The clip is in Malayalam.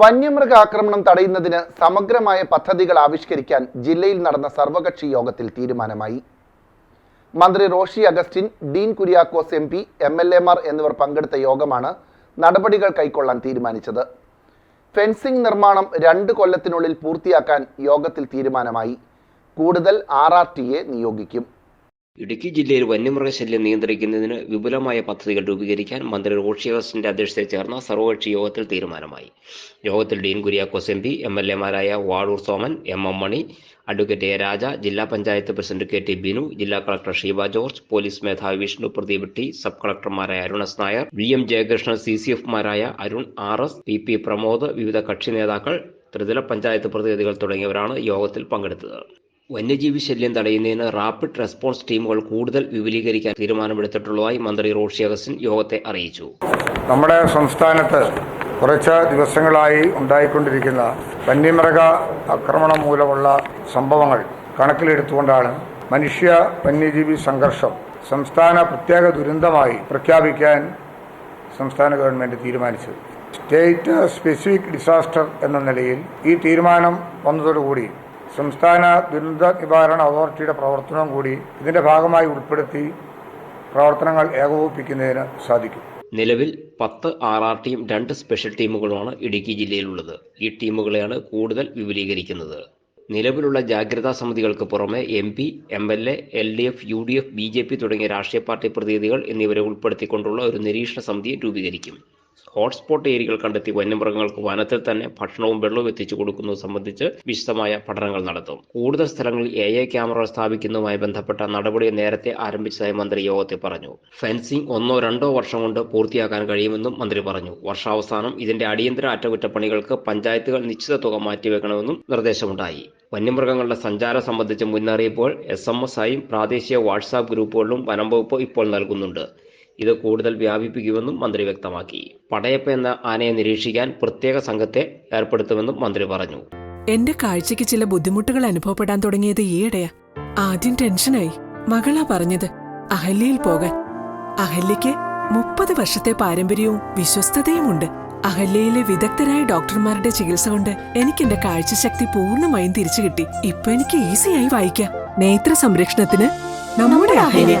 വന്യമൃഗ ആക്രമണം തടയുന്നതിന് സമഗ്രമായ പദ്ധതികൾ ആവിഷ്കരിക്കാൻ ജില്ലയിൽ നടന്ന സർവകക്ഷി യോഗത്തിൽ തീരുമാനമായി. മന്ത്രി Roshi Augustine Dean Kuriakose M P M L എമാർ എന്നിവർ പങ്കെടുത്ത യോഗമാണ് നടപടികൾ കൈക്കൊള്ളാൻ തീരുമാനിച്ചത്. ഫെൻസിംഗ് നിർമ്മാണം രണ്ട് കൊല്ലത്തിനുള്ളിൽ പൂർത്തിയാക്കാൻ യോഗത്തിൽ തീരുമാനമായി. കൂടുതൽ ആർ ആർ ടിയെ നിയോഗിക്കും. ഇടുക്കി ജില്ലയിൽ വന്യമൃഗശല്യം നിയന്ത്രിക്കുന്നതിന് വിപുലമായ പദ്ധതികൾ രൂപീകരിക്കാൻ മന്ത്രി റോഷി അഗസ്റ്റിന്റെ അധ്യക്ഷതയിൽ ചേർന്ന സർവകക്ഷി യോഗത്തിൽ തീരുമാനമായി. യോഗത്തിൽ Dean Kuriakose M P M L എമാരായ Vazhoor Soman M M Mani advocate A Raja ജില്ലാ panchayat president K T Binu ജില്ലാ കളക്ടർ ഷീബ ജോർജ് പോലീസ് മേധാവി Vishnu Pradeep T sub കളക്ടർമാരായ Arun S Nair V M Jayakrishnan C C എഫ്മാരായ Arun R S P P Pramod വിവിധ കക്ഷി നേതാക്കൾ ത്രിതല പഞ്ചായത്ത് പ്രതിനിധികൾ തുടങ്ങിയവരാണ് യോഗത്തിൽ പങ്കെടുത്തത്. വന്യജീവി ശല്യം തടയുന്നതിന് റാപ്പിഡ് റെസ്പോൺസ് ടീമുകൾ കൂടുതൽ വിപുലീകരിക്കാൻ തീരുമാനമെടുത്തിട്ടുള്ളതായി മന്ത്രി റോഷി അഗസ്റ്റിൻ യോഗത്തെ അറിയിച്ചു. നമ്മുടെ സംസ്ഥാനത്ത് കുറച്ച് ദിവസങ്ങളായി ഉണ്ടായിക്കൊണ്ടിരിക്കുന്ന വന്യമൃഗ ആക്രമണം മൂലമുള്ള സംഭവങ്ങൾ കണക്കിലെടുത്തുകൊണ്ടാണ് മനുഷ്യ വന്യജീവി സംഘർഷം സംസ്ഥാന പ്രത്യേക ദുരന്തമായി പ്രഖ്യാപിക്കാൻ സംസ്ഥാന ഗവൺമെന്റ് തീരുമാനിച്ചത്. സ്റ്റേറ്റ് സ്പെസിഫിക് ഡിസാസ്റ്റർ എന്ന നിലയിൽ ഈ തീരുമാനം വന്നതോടുകൂടി സംസ്ഥാന ദുരന്ത നിവാരണ അതോറിറ്റിയുടെ പ്രവർത്തനവും കൂടി ഇതിന്റെ ഭാഗമായി ഉൾപ്പെടുത്തി പ്രവർത്തനങ്ങൾ ഏകോപിപ്പിക്കുന്നതിന് സാധിക്കും. നിലവിൽ പത്ത് ആർ ആർ ടിയും രണ്ട് സ്പെഷ്യൽ ടീമുകളുമാണ് ഇടുക്കി ജില്ലയിലുള്ളത്. ഈ ടീമുകളെയാണ് കൂടുതൽ വിപുലീകരിക്കുന്നത്. നിലവിലുള്ള ജാഗ്രതാ സമിതികൾക്ക് പുറമെ M P M L A L D F U D F B J P തുടങ്ങിയ രാഷ്ട്രീയ പാർട്ടി പ്രതിനിധികൾ എന്നിവരെ ഉൾപ്പെടുത്തിക്കൊണ്ടുള്ള ഒരു നിരീക്ഷണ സമിതി രൂപീകരിക്കും. ഹോട്ട്സ്പോട്ട് ഏരിയകൾ കണ്ടെത്തി വന്യമൃഗങ്ങൾക്ക് വനത്തിൽ തന്നെ ഭക്ഷണവും വെള്ളവും എത്തിച്ചു കൊടുക്കുന്നത് സംബന്ധിച്ച് വിശദമായ പഠനങ്ങൾ നടത്തും. കൂടുതൽ സ്ഥലങ്ങളിൽ എ ഐ ക്യാമറകൾ സ്ഥാപിക്കുന്നതുമായി ബന്ധപ്പെട്ട നടപടി നേരത്തെ ആരംഭിച്ചതായി മന്ത്രി യോഗത്തിൽ പറഞ്ഞു. ഫെൻസിംഗ് ഒന്നോ രണ്ടോ വർഷം കൊണ്ട് പൂർത്തിയാക്കാൻ കഴിയുമെന്നും മന്ത്രി പറഞ്ഞു. വർഷാവസാനം ഇതിന്റെ അടിയന്തര അറ്റകുറ്റപ്പണികൾക്ക് പഞ്ചായത്തുകൾ നിശ്ചിത തുക മാറ്റിവെക്കണമെന്നും നിർദ്ദേശമുണ്ടായി. വന്യമൃഗങ്ങളുടെ സഞ്ചാരം സംബന്ധിച്ച മുന്നറിയിപ്പുകൾ എസ് എം എസ് ആയും പ്രാദേശിക വാട്സാപ്പ് ഗ്രൂപ്പുകളിലും വനം വകുപ്പ് ഇപ്പോൾ നൽകുന്നുണ്ട്. ഇത് കൂടുതൽ വ്യാപിപ്പിക്കുമെന്നും മന്ത്രി വ്യക്തമാക്കി. പടയപ്പ എന്ന ആനയെ നിരീക്ഷിക്കാൻ പ്രത്യേക സംഘത്തെ ഏർപ്പെടുത്തുമെന്നും മന്ത്രി പറഞ്ഞു. എന്റെ കാഴ്ചയ്ക്ക് ചില ബുദ്ധിമുട്ടുകൾ അനുഭവപ്പെടാൻ തുടങ്ങിയത് ഈയിടെയാ. ആദ്യം ടെൻഷനായി. മകളാ പറഞ്ഞത് അഹല്യയിൽ പോകാൻ. അഹല്യയ്ക്ക് മുപ്പത് വർഷത്തെ പാരമ്പര്യവും വിശ്വസ്തതയുമുണ്ട്. അഹല്യയിലെ വിദഗ്ധരായ ഡോക്ടർമാരുടെ ചികിത്സ കൊണ്ട് എനിക്ക് എന്റെ കാഴ്ചശക്തി പൂർണമായും തിരിച്ചു കിട്ടി ഇപ്പൊ എനിക്ക് ഈസിയായി വായിക്കാം. നേത്ര സംരക്ഷണത്തിന് നമ്മുടെ Ahalya.